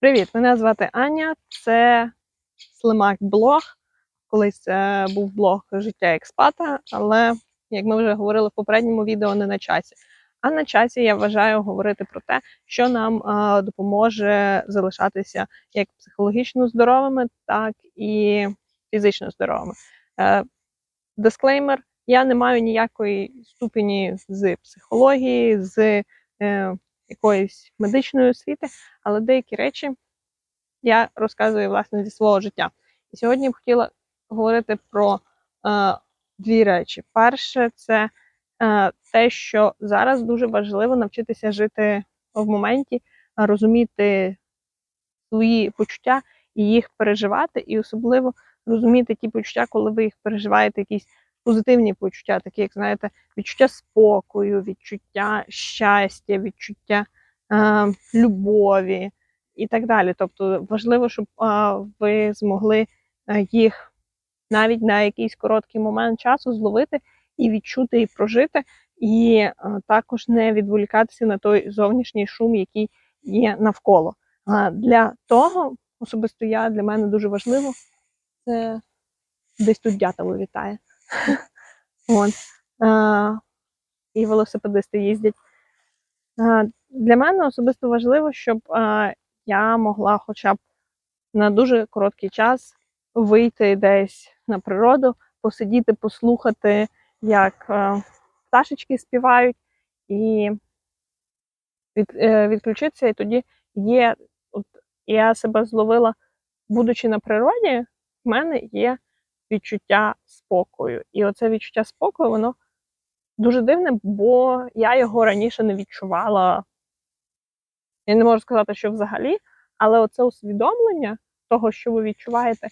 Привіт, мене звати Аня. Це Слимак блог. Колись це був блог життя експата, але як ми вже говорили в попередньому відео, не на часі. А на часі я вважаю говорити про те, що нам а, допоможе залишатися як психологічно здоровими, так і фізично здоровими. Е, Дисклеймер: я не маю ніякої ступені з психології, з е, якоїсь медичної освіти, але деякі речі я розказую власне зі свого життя. І сьогодні б хотіла говорити про е, дві речі. Перше, це е, те, що зараз дуже важливо навчитися жити в моменті, розуміти свої почуття і їх переживати, і особливо розуміти ті почуття, коли ви їх переживаєте, якісь позитивні почуття, такі, як знаєте, відчуття спокою, відчуття щастя, відчуття е, любові і так далі. Тобто важливо, щоб е, ви змогли е, їх навіть на якийсь короткий момент часу зловити і відчути і прожити, і е, також не відволікатися на той зовнішній шум, який є навколо. А для того, особисто я для мене дуже важливо, це десь тут дятел літає. От. А, і велосипедисти їздять. А, для мене особисто важливо, щоб а, я могла хоча б на дуже короткий час вийти десь на природу, посидіти, послухати, як а, пташечки співають, і від, е, відключитися. І тоді є, от я себе зловила, будучи на природі, в мене є відчуття спокою. І оце відчуття спокою, воно дуже дивне, бо я його раніше не відчувала. Я не можу сказати, що взагалі, але оце усвідомлення того, що ви відчуваєте,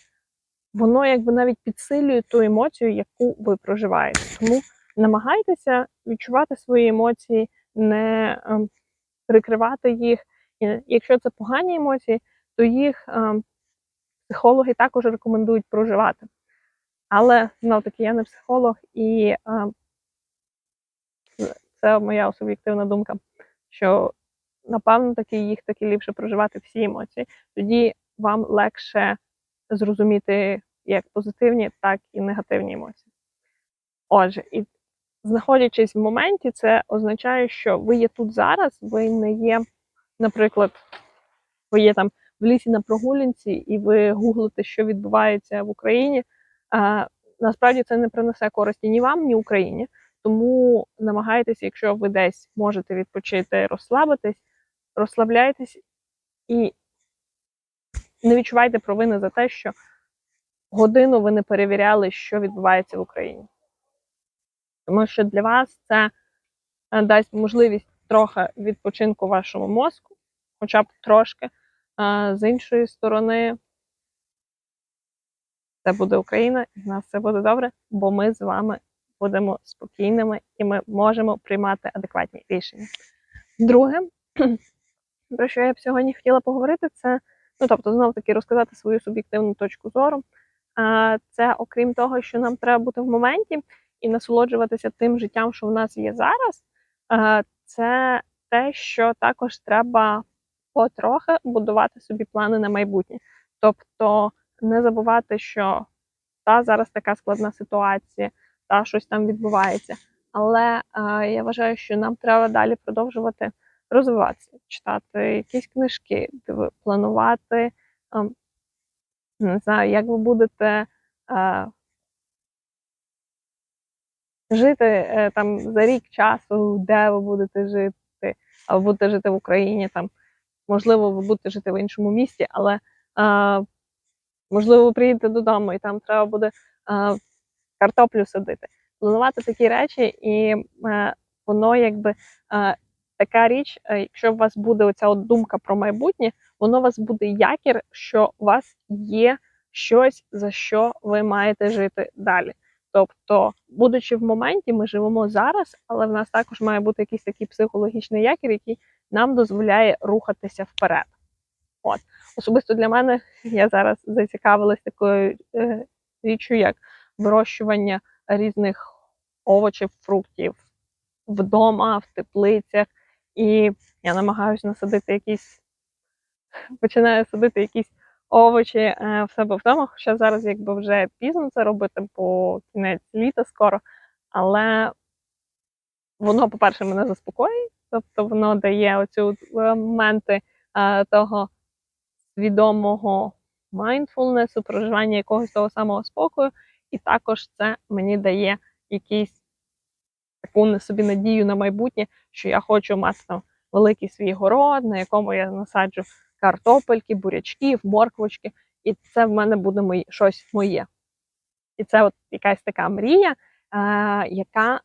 воно якби навіть підсилює ту емоцію, яку ви проживаєте. Тому намагайтеся відчувати свої емоції, не ем, прикривати їх. Якщо це погані емоції, то їх ем, психологи також рекомендують проживати. Але знов таки я не психолог, і е, це моя суб'єктивна думка, що напевно таки їх таки ліпше проживати всі емоції. Тоді вам легше зрозуміти як позитивні, так і негативні емоції. Отже, і знаходячись в моменті, це означає, що ви є тут зараз, ви не є, наприклад, ви є там в лісі на прогулянці, і ви гуглите, що відбувається в Україні. Насправді це не принесе користі ні вам, ні Україні. Тому намагайтеся, якщо ви десь можете відпочити, розслабитись, розслабляйтесь і не відчувайте провини за те, що годину ви не перевіряли, що відбувається в Україні. Тому що для вас це е, дасть можливість трохи відпочинку вашому мозку, хоча б трошки. З іншої сторони, це буде Україна, і в нас все буде добре, бо ми з вами будемо спокійними і ми можемо приймати адекватні рішення. Друге, про що я б сьогодні хотіла поговорити, це ну тобто, знов таки розказати свою суб'єктивну точку зору. Це окрім того, що нам треба бути в моменті і насолоджуватися тим життям, що в нас є зараз. Це те, що також треба потрохи будувати собі плани на майбутнє. Тобто не забувати, що та зараз така складна ситуація, та щось там відбувається. Але е, я вважаю, що нам треба далі продовжувати розвиватися, читати якісь книжки, планувати. Е, не знаю, як ви будете е, жити е, там за рік часу, де ви будете жити, або будете жити в Україні там. Можливо, ви будете жити в іншому місті, але а, можливо, приїдете додому і там треба буде а, картоплю садити. Планувати такі речі, і е, воно якби а, така річ, е, якщо у вас буде оця от думка про майбутнє, воно у вас буде якір, що у вас є щось, за що ви маєте жити далі. Тобто, будучи в моменті, ми живемо зараз, але в нас також має бути якийсь такий психологічний якір, який нам дозволяє рухатися вперед. От. Особисто для мене я зараз зацікавилась такою е, річчю, як вирощування різних овочів, фруктів вдома, в теплицях. І я намагаюся насадити якісь починаю садити якісь овочі е, в себе вдома. Хоча зараз якби вже пізно це робити, бо кінець літа скоро. Але воно, по-перше, мене заспокоює, тобто воно дає оцю е, моменти е, того свідомого майндфулнесу, проживання якогось того самого спокою, і також це мені дає якийсь таку собі надію на майбутнє, що я хочу мати там великий свій город, на якому я насаджу картопельки, бурячків, морквочки, і це в мене буде мої, щось моє. І це от якась така мрія, е, яка е,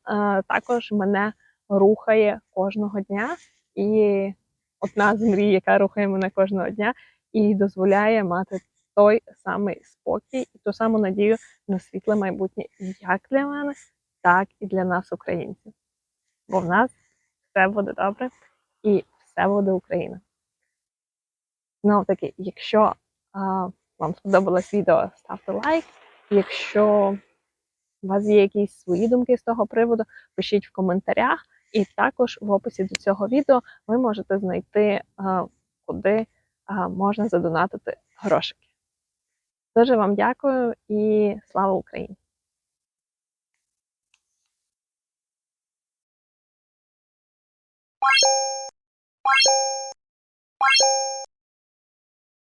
також мене рухає кожного дня. І одна з мрій, яка рухає мене кожного дня, і дозволяє мати той самий спокій і ту саму надію на світле майбутнє як для мене, так і для нас, українців. Бо в нас все буде добре і все буде Україна. Знову таки, якщо а, вам сподобалось відео, ставте лайк. Якщо у вас є якісь свої думки з того приводу, пишіть в коментарях. І також в описі до цього відео ви можете знайти, куди можна задонатити грошики. Дуже вам дякую і слава Україні!